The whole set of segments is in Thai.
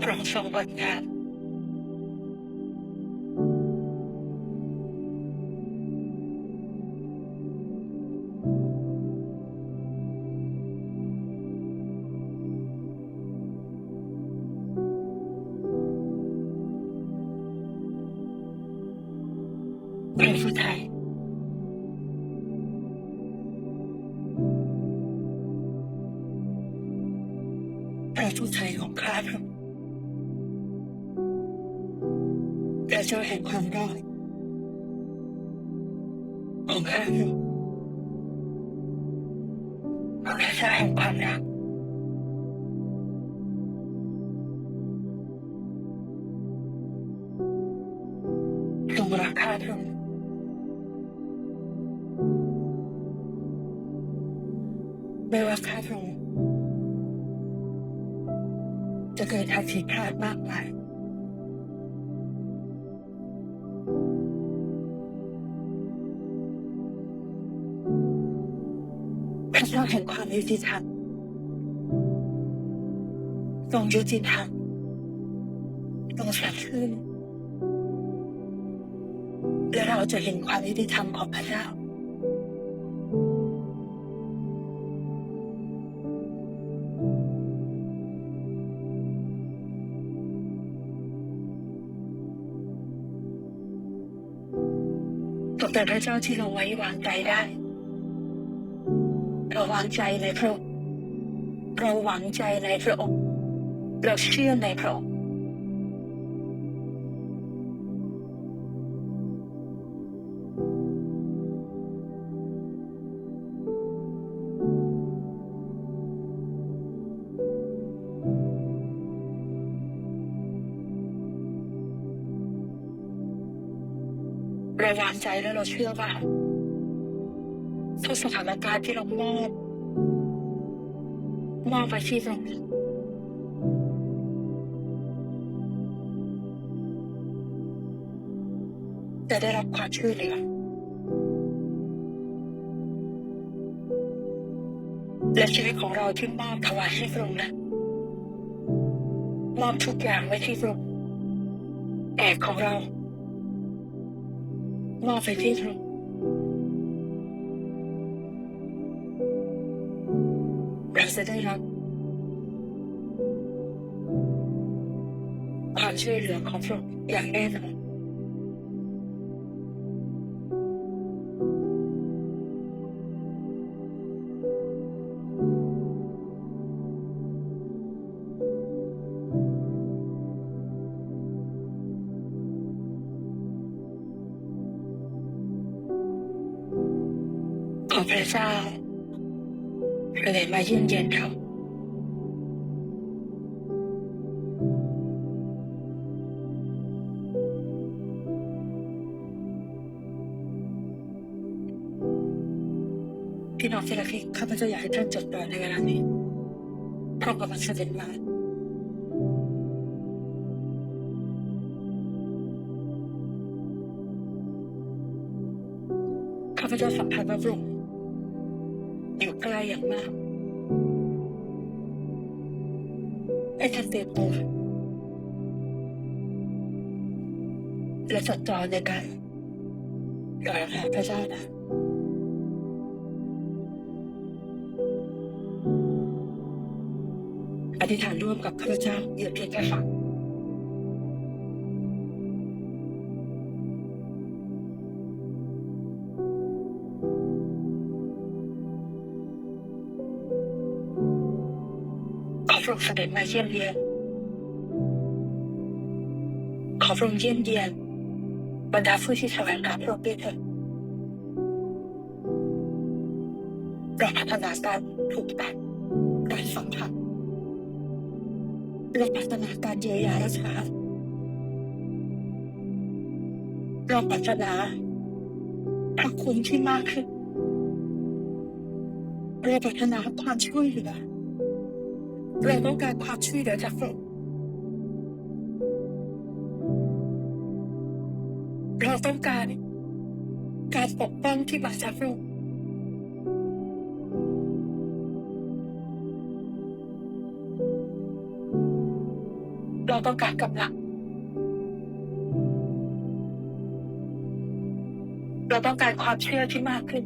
พระองค์ทรงงดงามพระผู้ไทยพระผู้ไทยของข้าพระ ระเจ้าแห่งความรอดของข้าพระองค์พระเจ้าแห่งความรักจงรักข้าพระองค์ไม่ว่าข้าพระองค์จะเกิดทางผิดพลาดมากมาย ยุติธรรมทรงยุติธรรมทรงสัตย์ขึ้น และเราจะเห็นความยุติธรรมของพระเจ้าตกแต่พระเจ้าที่เราไว้วางใจได้ เราวางใจในพระองค์เราหวังใจในพระองค์เราเชื่อในพระองค์เราวางใจแล้วเราเชื่อว่า ทุกสถานการณ์ที่เรามอบมอบไปที่ตรงนี้จะได้รับความช่วยเหลือและชีวิตของเราที่มอบถวายให้พรงนั้นมอบทุกอย่างไว้ที่พรงแอกของเรามอบไปที่พรง จะได้รับความช่วยเหลือของพระองค์อย่างแน่นอนขอพระเจ้า ยมายี่ยมเยียนเราพี่น้องที่รักที่ข้าพเจ้าอยากให้ท่านจดจ่อในเวลานี้พระองค์กำลังเสด็จมาข้าพเจ้าสัมผัสว่าพระองค์อยู่ใกล้อย่างมาก เตรียมตัวและจดจ่อในการรอหาพระเจ้านะอธิษฐานร่วมกับข้าพเจ้าอย่าเพียงแค่ฟัง สด็จมาเยี่ยมเยียน ขอพระองค์เยี่ยมเยียนบรรดาผู้ที่แสวงหาพระองค์ด้วยเถิดเราพัฒนาการถูกตัดการสัมผัสเราพัฒนาการเยียวยารักษาเราพัฒนาพระคุณที่มากขึ้นเราพัฒนาความช่วยเหลือ เราต้องการความช่วยเหลือจากพระองค์เราต้องการการปกป้องที่มาจากพระองค์เราต้องการกำลัง เราต้องการความเชื่อที่มากขึ้น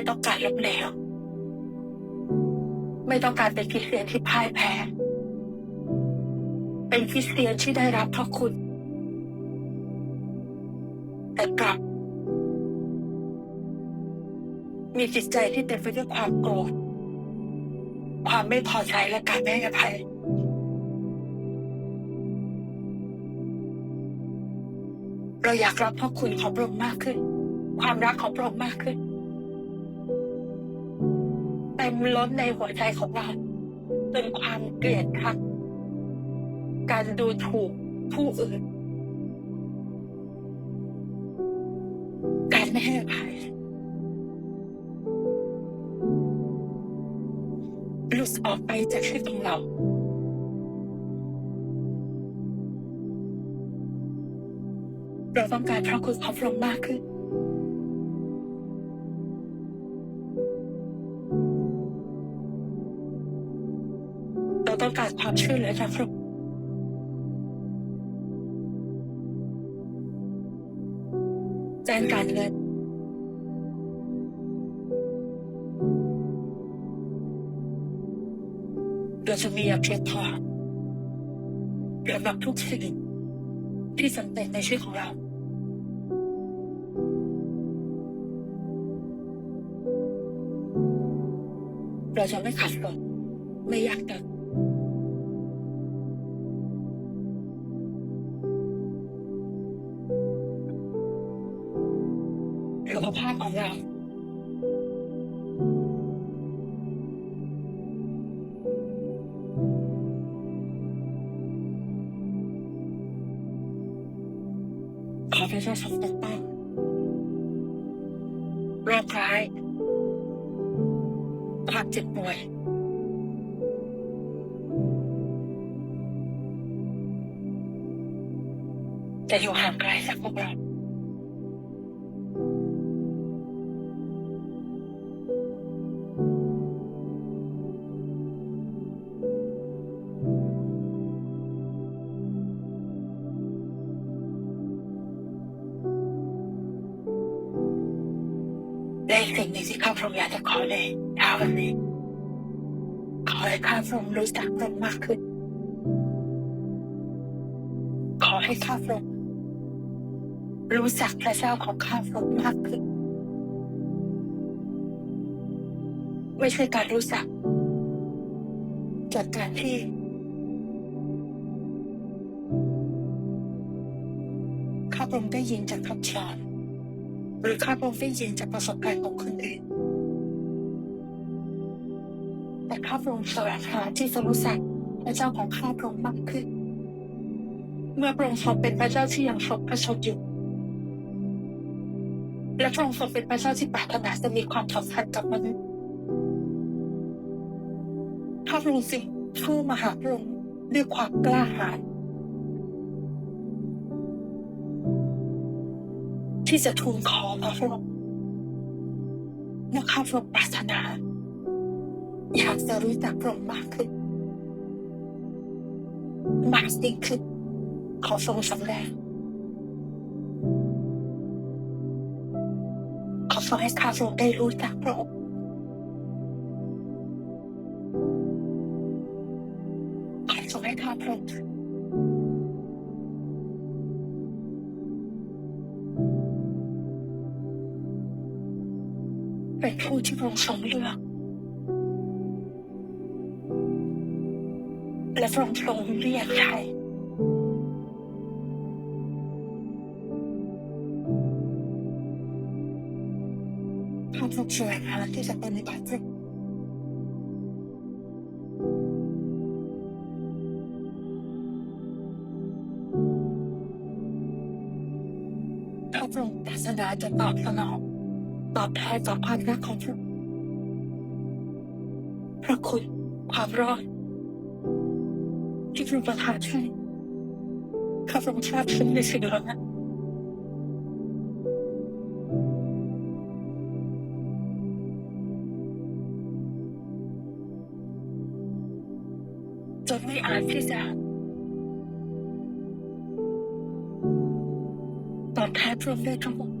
ไม่ต้องการล้มเหลวไม่ต้องการเป็นคริสเตียนที่พ่ายแพ้ เป็นคริสเตียนที่ได้รับพระคุณ แต่กลับ มีจิตใจที่เต็มไปด้วยความโกรธ ความไม่พอใจและการไม่ให้อภัยเราอยากรับพระคุณของพระองค์มากขึ้น ความรักของพระองค์มากขึ้น เต็มล้นในหัวใจของเราเป็นความเกลียดชังการดูถูกผู้อื่น การไม่ให้อภัยหลุดออกไปจากชีวิตของเรา เราต้องการพระคุณของพระองค์มากขึ้น เราต้องการความช่วยเหลือจากพรองค์ด้านการเงินเราจะมีอย่างเพียงพอสำหรับทุกสิ่งที่จำเป็นในชีวิตของเราเราจะไม่ขัดสนไม่ยากจน สุขภาพขอเราขอพระเจ้าทรงปกป้องโรคร้ายความเจ็บป่วยจะอยู่ห่างไกลจากพวกเรา พระองค์อยากจะขอในเช้าวันนี้ขอให้ข้าพระองค์รู้จักพรงมากขึ้น ขอให้ข้าพระองค์รู้จักพระเจ้าของข้าพระองค์มากขึ้น ไม่ใช่การรู้จักจากการที่ข้าพระองค์ได้ยินจากคำสอนหรือข้าพระองค์ได้ยินจากประสบการณ์ของคนอื่น ข้าพระองค์แสวงหาที่จะรู้จักพระเจ้าของข้าพระองค์มากขึ้น เมื่อพระองค์ทรงเป็นพระเจ้าที่ยังทรงพระชนอยู่ และพระองค์ทรงเป็นพระเจ้าที่ปรารถนาจะมีความสัมพันธ์กับมนุษย์ข้าพระองค์จึงเข้ามาหาพระองค์ด้วยความกล้าหาญที่จะทูลขอพระองค์และข้าพระองค์ปรารถนา อยากจะรู้จักพระองค์มากขึ้นมากยิ่งขึ้นขอทรงสำแดงขอทรงให้ข้าพระองค์ได้รู้จักพระองค์ขอทรงให้ข้าพระองค์เป็นผู้ที่พระองค์ทรงเลือก และพระองค์ทรงเรียกใช้ข้าพระองค์แสวงหาที่จะปฏิบัติพระองค์ข้าพระองค์ปรารถนาจะตอบสนองตอบแทนต่อความรักของพระพระคุณความรอด ที่พระองค์ประทานให้ข้าพระองค์ทราบซึ้งในสิ่งเหล่านั้นจนไม่อาจที่จะตอบแทนพระองค์ได้ทั้งหมด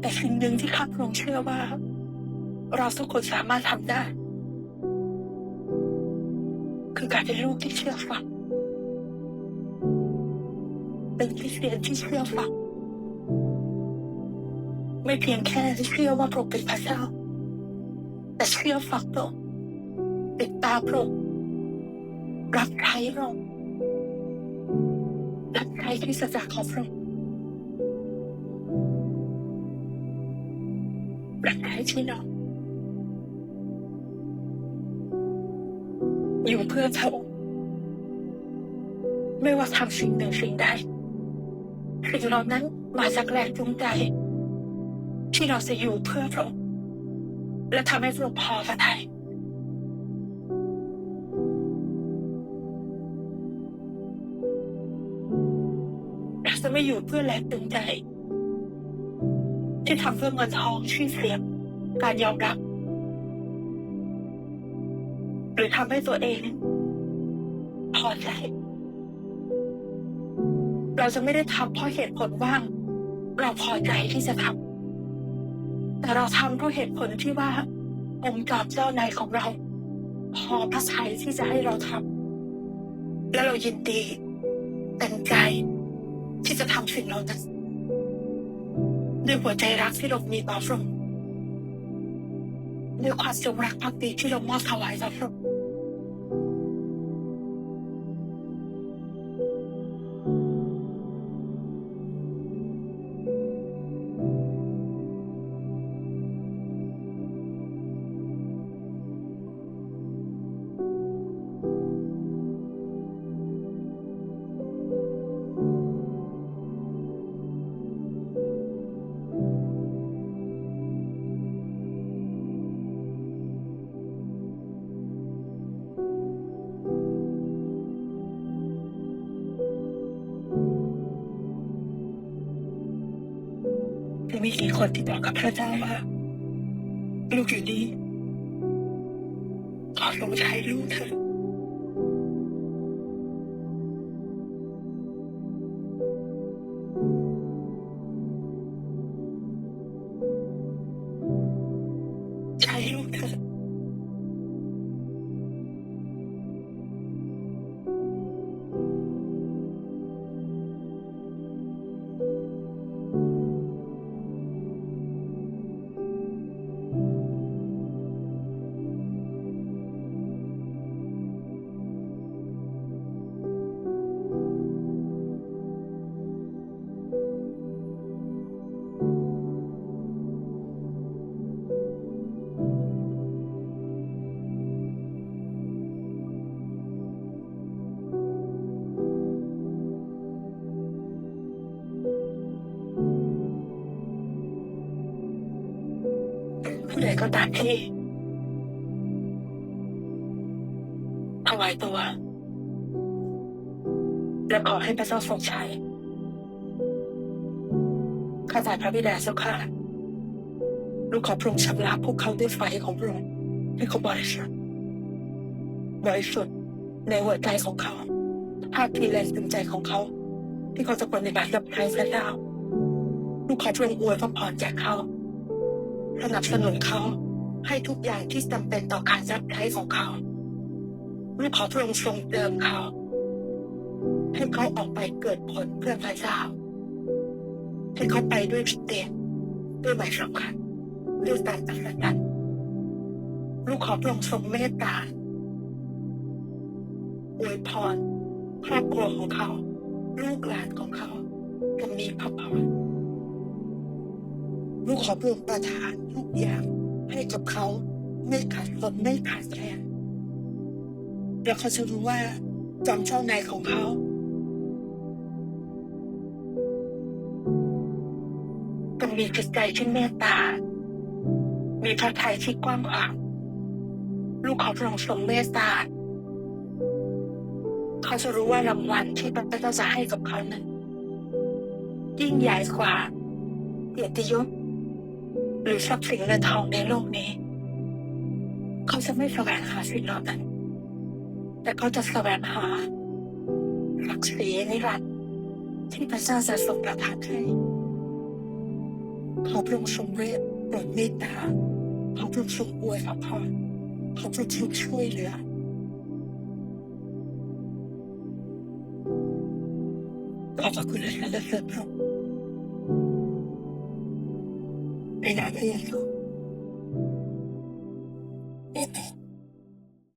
แต่สิ่งหนึ่งที่ข้าพระองค์เชื่อว่า เราทุกคนสามารถทำได้ คือการเป็นลูกที่เชื่อฟังเป็นคริสเตียนที่เชื่อฟังไม่เพียงแค่เชื่อว่าพระองค์เป็นพระเจ้า แต่เชื่อฟังพระองค์ติดตามพระองค์รับใช้พระองค์รับใช้คริสตจักรของพระองค์รับใช้ที่น้อง อยู่เพื่อพระองค์ไม่ว่าทำสิ่งหนึ่งสิ่งใดสิ่งเหล่านั้นมาจากแรงจูงใจที่เราจะอยู่เพื่อพระองค์และทำให้พระองค์พอพระทัยเราจะไม่อยู่เพื่อแรงจูงใจ ที่ทำเพื่อเงินทองชื่อเสียงการยอมรับ หรือทำให้ตัวเองพอใจเราจะไม่ได้ทำเพราะเหตุผลว่าง เราพอใจที่จะทำแต่เราทำเพราะเหตุผลที่ว่าองค์กรเจ้านายของเรา พอพระทัยที่จะให้เราทำและเรายินดีเต็มใจที่จะทำสิ่งเหล่านั้นด้วยหัวใจรักที่เรามีต่อพระองค์ด้วยความจงรักภักดีที่เรามอบถวายต่อพระองค์ คนที่บอกกับพระเจ้าว่าลูกอยู่นี่ขอทรงใช้ลูกเถอะ ผู้ใดก็ตามที่ ถวายตัว และขอให้พระเจ้าทรงใช้ข้าแต่พระบิดาเจ้าข้าลูกขอพระองค์ชำระพวกเขาด้วยไฟของพระองค์ให้เขาบริสุทธิ์บริสุทธิ์ในหัวใจของเขาภาพทีแรงจูงใจของเขา ที่เขาจะปฏิบัติกับใครพระเจ้าลูกขอพระองค์อวยพระพรแก่เขา สนับสนุนเขาให้ทุกอย่างที่จำเป็นต่อการรับใช้ของเขาลูกขอพระองค์ทรงเติมเขา ให้เขาออกไปเกิดผลเพื่อพระเจ้าให้เขาไปด้วยสเตียนด้วยหมายสำคัญด้วยการตัดสินใจลูกขอพระองค์ทรงเมตตาอวยพรครอบครัวของเขา ลูกหลานของเขาจงมีพระพร ลูกขอพระองค์ประทานทุกอย่างให้กับเขาไม่ขาดตนไม่ขาดแคลนแล้วเขาจะรู้ว่าจอมเจ้านายของเขาต้องมีจิตใจที่เมตตา มีพระทัยที่กว้างขวางลูกขอพระองค์ทรงเมตตาเขาจะรู้ว่ารางวัลที่พระเจ้าจะให้กับเขานั้นยิ่งใหญ่กว่าเกียรติยศ หรือทรัพย์สินเงินทองในโลกนี้ เขาจะไม่แสวงหาสิ่งเหล่านั้น แต่เขาจะแสวงหาศักดิ์ศรีนิรันดร์ที่พระเจ้าจะทรงประทานให้ขอพระองค์ทรงเรศโปรดเมตตาขอพระองค์ทรงอวยพรขอพระองค์ทรงช่วยเหลือขอบพระคุณและสรรเสริญพระองค์ ในนามพระเยซู